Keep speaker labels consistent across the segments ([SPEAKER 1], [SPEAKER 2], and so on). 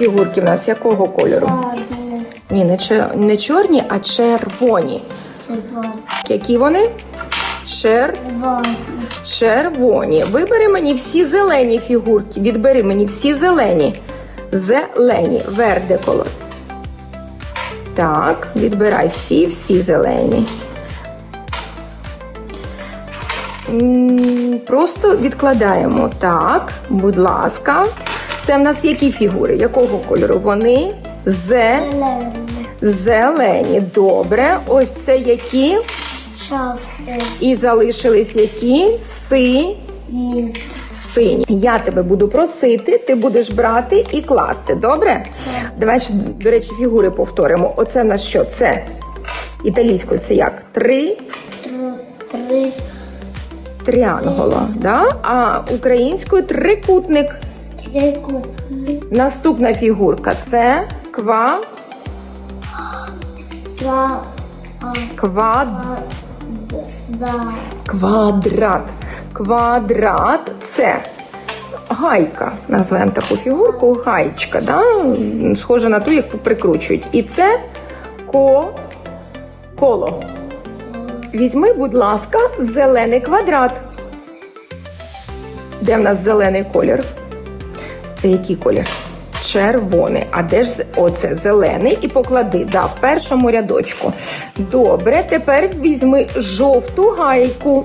[SPEAKER 1] фігурки в нас якого кольору?
[SPEAKER 2] Чорний.
[SPEAKER 1] Ні, не, чер... не чорні, а червоні.
[SPEAKER 2] Червоний.
[SPEAKER 1] Які вони? Чер...
[SPEAKER 2] Червоний.
[SPEAKER 1] Червоні. Вибери мені всі зелені фігурки. Відбери мені всі зелені. Зелені. Верде колор. Так, відбирай всі, всі зелені. Просто відкладаємо. Так, будь ласка. Це в нас які фігури? Якого кольору? Вони зе...
[SPEAKER 2] Зелений.
[SPEAKER 1] зелені. Добре. Ось це які.
[SPEAKER 2] Жовтий.
[SPEAKER 1] І залишились які? Си...
[SPEAKER 2] Ні.
[SPEAKER 1] сині. Я тебе буду просити, ти будеш брати і класти. Добре? Давай ще, до речі, фігури повторимо. Оце в нас що? Це італійською це як? Три
[SPEAKER 2] Три. Три.
[SPEAKER 1] тріангола. Да? А українською трикутник. Наступна фігурка це ква...
[SPEAKER 2] Два.
[SPEAKER 1] Квад... Квадрат. Квадрат це гайка. Назвемо таку фігурку гайчка. Да? Схожа на ту, яку прикручують. І це ко... коло. Візьми, будь ласка, зелений квадрат. Де в нас зелений колір? Це який колір? Червоний. А де ж оце зелений? І поклади да, в першому рядочку. Добре, тепер візьми жовту гайку.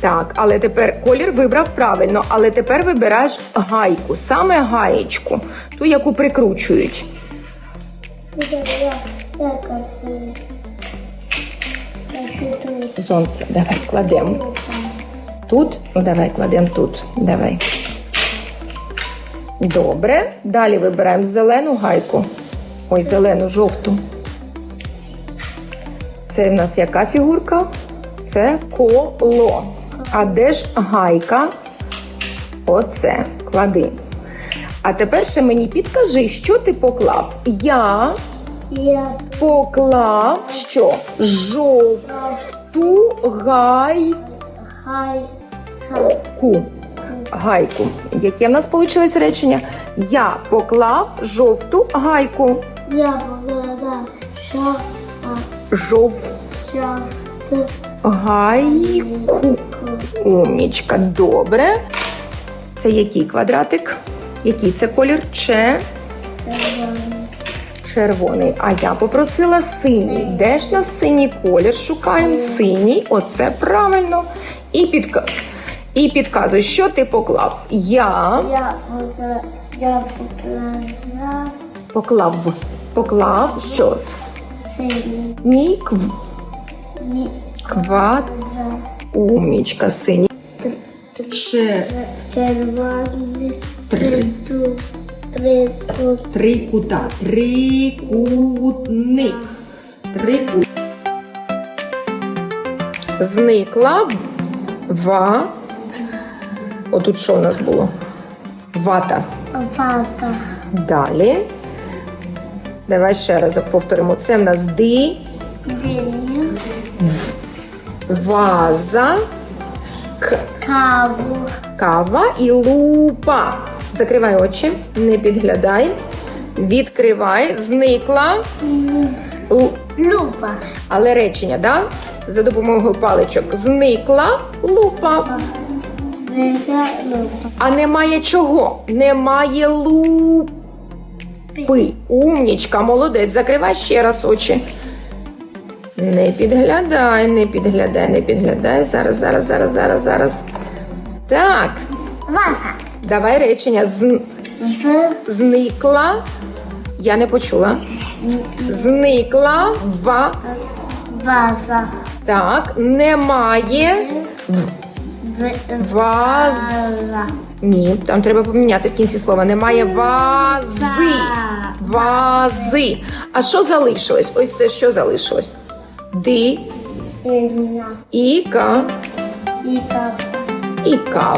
[SPEAKER 1] Так, але тепер колір вибрав правильно, але тепер вибираєш гайку, саме гаєчку, ту, яку прикручують. Сонце, давай кладемо. Тут? Ну давай кладемо тут. Давай. Добре. Далі вибираємо зелену гайку. Ой, зелену, жовту. Це в нас яка фігурка? Це коло. А де ж гайка? Оце. Клади. А тепер ще мені підкажи, що ти поклав? Я поклав що? Жовту гайку. Гайку. Яке в нас вийшло речення? Я поклав жовту гайку.
[SPEAKER 2] Я а,
[SPEAKER 1] Жовту
[SPEAKER 2] жовту
[SPEAKER 1] гайку. Умнічка, добре. Це який квадратик? Який це колір? Че
[SPEAKER 2] червоний.
[SPEAKER 1] А я попросила синій. Де ж нас синій колір? Шукаємо синій. Оце правильно. І підка... І підказуй, що ти поклав? Я
[SPEAKER 2] Я покла- я
[SPEAKER 1] поклав. Поклав що?
[SPEAKER 2] Синій.
[SPEAKER 1] Ні, кв... Квад.
[SPEAKER 2] Два.
[SPEAKER 1] Умічка синій. Че...
[SPEAKER 2] Червоний.
[SPEAKER 1] Три.
[SPEAKER 2] Триту. Трикут.
[SPEAKER 1] Три кута. Трикутник. Трикут. Зникла ва. Отут що в нас було? Вата.
[SPEAKER 2] Вата.
[SPEAKER 1] Далі. Давай ще раз повторимо. Це в нас ди,
[SPEAKER 2] Диня.
[SPEAKER 1] ваза, к,
[SPEAKER 2] Каву.
[SPEAKER 1] кава і лупа. Закривай очі, не підглядай. Відкривай, зникла. Л-
[SPEAKER 2] Люпа.
[SPEAKER 1] Але речення, да? За допомогою паличок зникла лупа. А немає чого? Немає лупи. Умнічка, молодець. Закривай ще раз очі. Не підглядай, не підглядай, не підглядай. Зараз, зараз, зараз, зараз, зараз. Так,
[SPEAKER 2] Ваза.
[SPEAKER 1] давай речення. З...
[SPEAKER 2] З.
[SPEAKER 1] Зникла. Я не почула. Зникла ва.
[SPEAKER 2] Ваза.
[SPEAKER 1] Так, немає
[SPEAKER 2] З.
[SPEAKER 1] ваз.
[SPEAKER 2] Ваза.
[SPEAKER 1] Ні, там треба поміняти в кінці слова. Немає вази. Вази. А що залишилось? Ось це що залишилось? Ди, іка,
[SPEAKER 2] Іка.
[SPEAKER 1] іка.